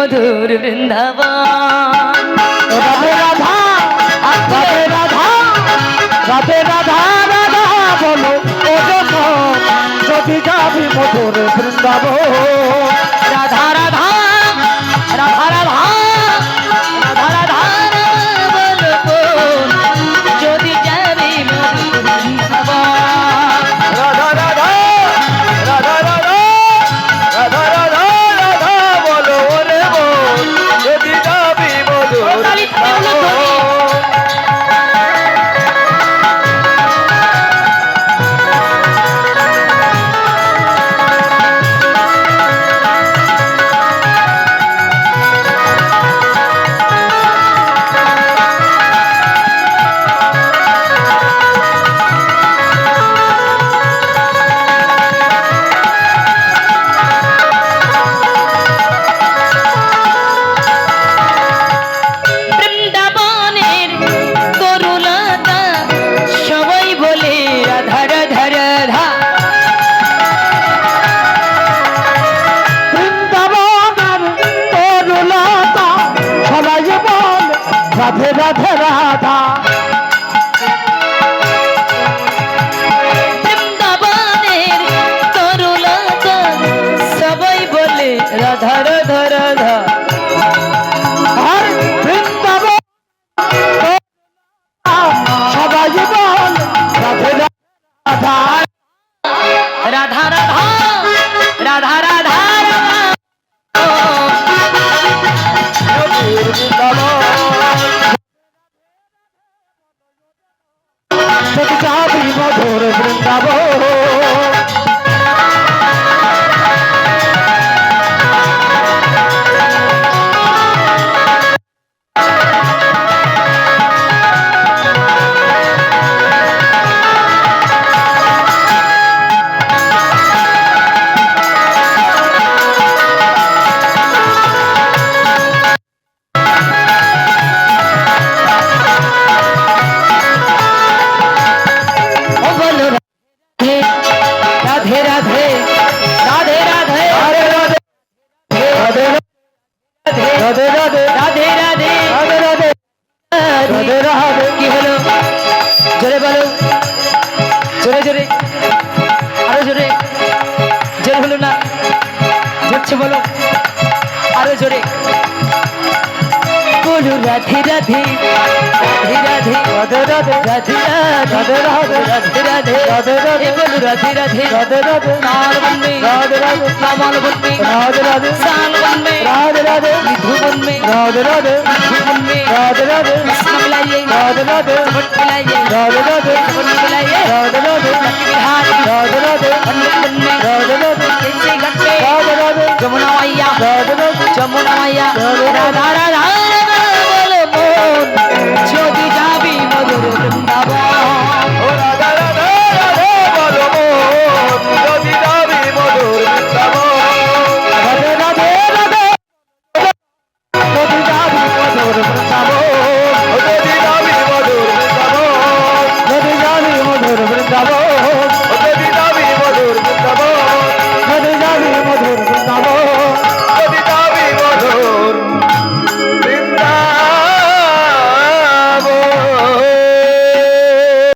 মধুর বৃন্দাবন। রাধে রাধা রাধে রাধা রাধে রাধা রাধা বলো, ও যদি যাবি মধুর বৃন্দাবন। राधे राधे राधा। সদর হবে কি হলো জোরে বলো জোরে জোরে আরও জোরে জোরে হলো না হচ্ছে বলো আরও জোরে বলো রাধে রাধে রাধে রাধে রাধে রাধে রাধে রাধে রাধে রাধে রাধে বলো রাধে রাধে রাধে রাধে নাল বন্মে রাধে রাধে নামাল বন্মে রাধে রাধে সাল বন্মে রাধে রাধে বিধু বন্মে রাধে রাধে বিধু বন্মে রাধে রাধে முட்டுகளையே முட்டுகளையே முட்டுகளையே பட்டிவிஹாரி ஜமுனமையா ஜமுனமையா ராதா ராதா.